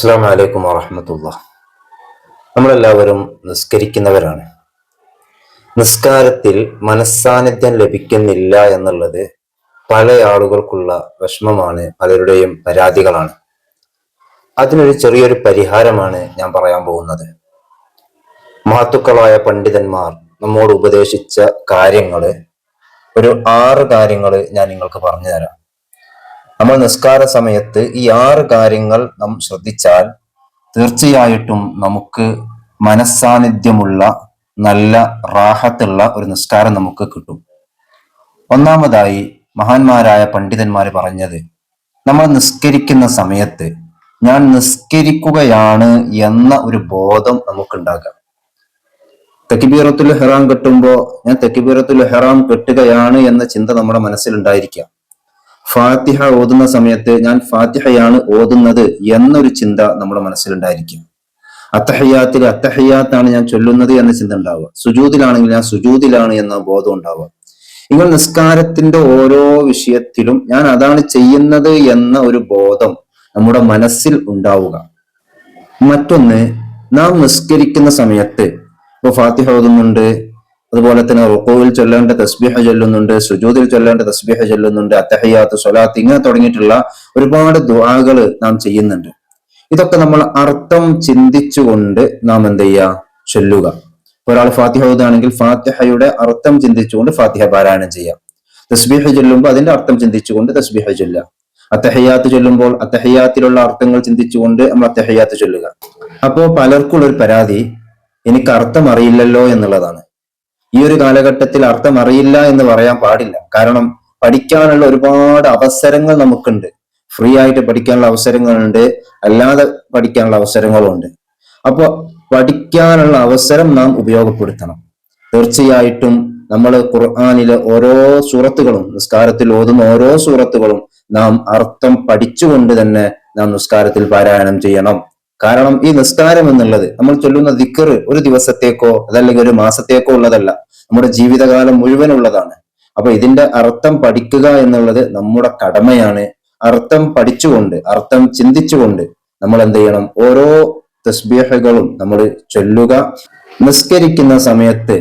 അസ്സാം വലൈക്കും വറഹമത്തുള്ള നമ്മളെല്ലാവരും നിസ്കരിക്കുന്നവരാണ്. നിസ്കാരത്തിൽ മനസ്സാന്നിധ്യം ലഭിക്കുന്നില്ല എന്നുള്ളത് പല ആളുകൾക്കുള്ള വിഷമമാണ് പലരുടെയും പരാതികളാണ്. അതിനൊരു ചെറിയൊരു പരിഹാരമാണ് ഞാൻ പറയാൻ പോകുന്നത്. മഹത്തുക്കളായ പണ്ഡിതന്മാർ നമ്മോട് ഉപദേശിച്ച കാര്യങ്ങൾ ഒരു ആറ് കാര്യങ്ങൾ ഞാൻ നിങ്ങൾക്ക് പറഞ്ഞു തരാം. നമ്മൾ നിസ്കാര സമയത്ത് ഈ ആറ് കാര്യങ്ങൾ നാം ശ്രദ്ധിച്ചാൽ തീർച്ചയായിട്ടും നമുക്ക് മനസ്സാന്നിധ്യമുള്ള നല്ല റാഹത്തുള്ള ഒരു നിസ്കാരം നമുക്ക് കിട്ടും. ഒന്നാമതായി മഹാന്മാരായ പണ്ഡിതന്മാർ പറഞ്ഞത് നമ്മൾ നിസ്കരിക്കുന്ന സമയത്ത് ഞാൻ നിസ്കരിക്കുകയാണ് എന്ന ഒരു ബോധം നമുക്കുണ്ടാകാം. തെക്കിബീറത്തുൽ ഹെറാം കെട്ടുമ്പോൾ ഞാൻ തെക്കിബീറത്തുൽ ഹെറാം കെട്ടുകയാണ് എന്ന ചിന്ത നമ്മുടെ മനസ്സിലുണ്ടായിരിക്കാം. ഫാത്തിഹ ഓതുന്ന സമയത്ത് ഞാൻ ഫാത്തിഹയാണ് ഓതുന്നത് എന്നൊരു ചിന്ത നമ്മുടെ മനസ്സിലുണ്ടായിരിക്കും. അത്തഹയ്യാത്തിൽ അത്തഹയ്യാത്താണ് ഞാൻ ചൊല്ലുന്നത് എന്ന ചിന്ത ഉണ്ടാവുക. സുജൂതിലാണെങ്കിൽ ഞാൻ സുജൂതിലാണ് എന്ന ബോധം ഉണ്ടാവുക. നിങ്ങൾ നിസ്കാരത്തിന്റെ ഓരോ വിഷയത്തിലും ഞാൻ അതാണ് ചെയ്യുന്നത് എന്ന ഒരു ബോധം നമ്മുടെ മനസ്സിൽ ഉണ്ടാവുക. മറ്റൊന്ന് നാം നിസ്കരിക്കുന്ന സമയത്ത് ഇപ്പൊ ഫാത്തിഹ ഓതുന്നുണ്ട് അതുപോലെ തന്നെ റുക്കോവിൽ ചൊല്ലേണ്ട തസ്ബീഹ ചൊല്ലുന്നുണ്ട് സുജൂതിൽ ചൊല്ലേണ്ട തസ്ബീഹ ചൊല്ലുന്നുണ്ട് അത്തഹിയാത്ത് സ്വലാത്ത് ഇങ്ങനെ തുടങ്ങിയിട്ടുള്ള ഒരുപാട് ദുആകൾ നാം ചെയ്യുന്നുണ്ട്. ഇതൊക്കെ നമ്മൾ അർത്ഥം ചിന്തിച്ചുകൊണ്ട് നാം എന്ത് ചെയ്യുക ചൊല്ലുക. ഒരാൾ ഫാത്തിഹ ഓതുകയാണെങ്കിൽ ഫാത്തിഹയുടെ അർത്ഥം ചിന്തിച്ചുകൊണ്ട് ഫാത്തിഹ പാരായണം ചെയ്യാം. തസ്ബീഹ ചൊല്ലുമ്പോൾ അതിന്റെ അർത്ഥം ചിന്തിച്ചുകൊണ്ട് തസ്ബീഹ ചൊല്ലുക. അത്തഹിയാത്ത് ചൊല്ലുമ്പോൾ അത്തഹയാത്തിലുള്ള അർത്ഥങ്ങൾ ചിന്തിച്ചുകൊണ്ട് നമ്മൾ അത്തഹിയാത്ത് ചൊല്ലുക. അപ്പോ പലർക്കുള്ള ഒരു പരാതി എനിക്ക് അർത്ഥം അറിയില്ലല്ലോ എന്നുള്ളതാണ്. ഈ ഒരു കാലഘട്ടത്തിൽ അർത്ഥം അറിയില്ല എന്ന് പറയാൻ പാടില്ല. കാരണം പഠിക്കാനുള്ള ഒരുപാട് അവസരങ്ങൾ നമുക്കുണ്ട്. ഫ്രീ ആയിട്ട് പഠിക്കാനുള്ള അവസരങ്ങളുണ്ട്. അല്ലാതെ പഠിക്കാനുള്ള അവസരങ്ങളുണ്ട് അപ്പോൾ പഠിക്കാനുള്ള അവസരം നാം ഉപയോഗപ്പെടുത്തണം. തീർച്ചയായിട്ടും നമ്മൾ ഖുർആാനിലെ ഓരോ സൂറത്തുകളും നിസ്കാരത്തിൽ ഓതുന്ന ഓരോ സൂറത്തുകളും നാം അർത്ഥം പഠിച്ചുകൊണ്ട് തന്നെ നാം നിസ്കാരത്തിൽ പാരായണം ചെയ്യണം. കാരണം ഈ നിസ്കാരം എന്നുള്ളത് നമ്മൾ ചൊല്ലുന്ന ദിക്കർ ഒരു ദിവസത്തേക്കോ അതല്ലെങ്കിൽ ഒരു മാസത്തേക്കോ ഉള്ളതല്ല. നമ്മുടെ ജീവിതകാലം മുഴുവൻ ഉള്ളതാണ് അപ്പൊ ഇതിന്റെ അർത്ഥം പഠിക്കുക എന്നുള്ളത് നമ്മുടെ കടമയാണ്. അർത്ഥം പഠിച്ചുകൊണ്ട് അർത്ഥം ചിന്തിച്ചുകൊണ്ട് നമ്മൾ എന്ത് ചെയ്യണം? ഓരോ തസ്ബീഹകളും നമ്മൾ ചൊല്ലുക. നിസ്കരിക്കുന്ന സമയത്ത്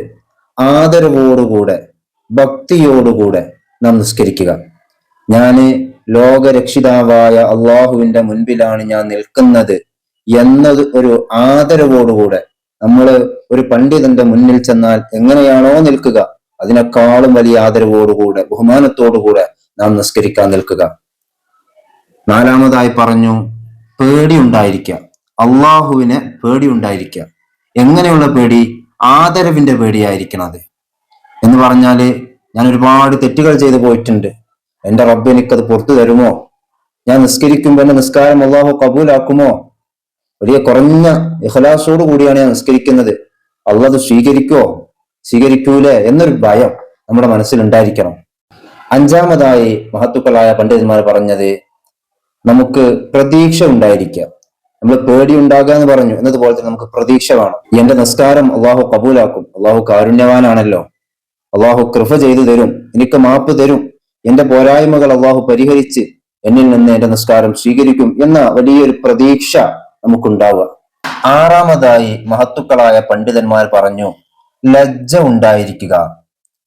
ആദരവോടുകൂടെ ഭക്തിയോടുകൂടെ നാം നിസ്കരിക്കുക. ഞാൻ ലോകരക്ഷിതാവായ അള്ളാഹുവിന്റെ മുൻപിലാണ് ഞാൻ നിൽക്കുന്നത്. എന്നത് ഒരു ആദരവോടുകൂടെ നമ്മൾ ഒരു പണ്ഡിതന്റെ മുന്നിൽ ചെന്നാൽ എങ്ങനെയാണോ നിൽക്കുക അതിനേക്കാളും വലിയ ആദരവോടുകൂടെ ബഹുമാനത്തോടുകൂടെ നാം നിസ്കരിക്കാൻ നിൽക്കുക. നാലാമതായി പറഞ്ഞു പേടി ഉണ്ടായിരിക്കുക. അള്ളാഹുവിന് പേടി ഉണ്ടായിരിക്കുക. എങ്ങനെയുള്ള പേടി? ആദരവിന്റെ പേടിയായിരിക്കണം അത്. എന്ന് പറഞ്ഞാൽ ഞാൻ ഒരുപാട് തെറ്റുകൾ ചെയ്തു പോയിട്ടുണ്ട്. എന്റെ റബ്ബ് എനിക്കത് പുറത്തു തരുമോ? ഞാൻ നിസ്കരിക്കുമ്പോൾ എന്റെ നിസ്കാരം അള്ളാഹു കബൂലാക്കുമോ? വലിയ കുറഞ്ഞ ഇഹ്ലാസോട് കൂടിയാണ് ഞാൻ നിസ്കരിക്കുന്നത്. അള്ളത് സ്വീകരിക്കോ? സ്വീകരിക്കൂലേ? എന്നൊരു ഭയം നമ്മുടെ മനസ്സിൽ ഉണ്ടായിരിക്കണം അഞ്ചാമതായി മഹത്തുക്കളായ പണ്ഡിതന്മാർ പറഞ്ഞത് നമുക്ക് പ്രതീക്ഷ ഉണ്ടായിരിക്കാം. നമ്മൾ പേടി ഉണ്ടാകുക എന്ന് പറഞ്ഞു. എന്നതുപോലെ തന്നെ നമുക്ക് പ്രതീക്ഷ വേണം. എന്റെ നിസ്കാരം അള്ളാഹു കബൂലാക്കും. അള്ളാഹു കാരുണ്യവാനാണല്ലോ. അള്ളാഹു കൃപ ചെയ്തു തരും. എനിക്ക് മാപ്പ് തരും. എന്റെ പോരായ്മകൾ അള്ളാഹു പരിഹരിച്ച് എന്നിൽ നിന്ന് എന്റെ നിസ്കാരം സ്വീകരിക്കും എന്ന വലിയൊരു പ്രതീക്ഷ നമുക്കുണ്ടാവുക. ആറാമതായി മഹത്തുക്കളായ പണ്ഡിതന്മാർ പറഞ്ഞു ലജ്ജ ഉണ്ടായിരിക്കുക.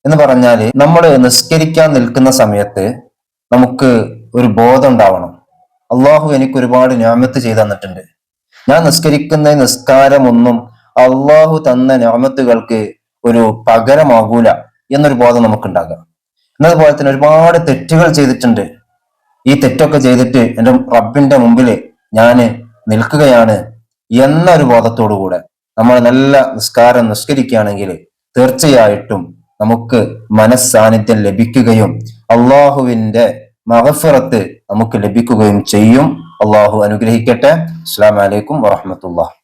എന്ന് പറഞ്ഞാൽ നമ്മൾ നിസ്കരിക്കാൻ നിൽക്കുന്ന സമയത്ത് നമുക്ക് ഒരു ബോധം ഉണ്ടാവണം. അള്ളാഹു എനിക്ക് ഒരുപാട് ഞാമത്ത് ചെയ്തു തന്നിട്ടുണ്ട്. ഞാൻ നിസ്കരിക്കുന്ന നിസ്കാരമൊന്നും അള്ളാഹു തന്ന ഞാമത്തുകൾക്ക് ഒരു പകരമാകൂല എന്നൊരു ബോധം നമുക്കുണ്ടാകാം. എന്നതുപോലെ തന്നെ ഒരുപാട് തെറ്റുകൾ ചെയ്തിട്ടുണ്ട്. ഈ തെറ്റൊക്കെ ചെയ്തിട്ട് എന്റെ റബ്ബിന്റെ മുമ്പിൽ ഞാൻ നിൽക്കുകയാണ് എന്നൊരു ബോധത്തോടുകൂടെ നമ്മൾ നല്ല നിസ്കാരം നിസ്കരിക്കുകയാണെങ്കിൽ തീർച്ചയായിട്ടും നമുക്ക് മനസ്സാന്നിധ്യം ലഭിക്കുകയും അള്ളാഹുവിന്റെ മഹഫറത്ത് നമുക്ക് ലഭിക്കുകയും ചെയ്യും. അള്ളാഹു അനുഗ്രഹിക്കട്ടെ. അസ്സാം വലൈക്കും വറഹമത്തുള്ള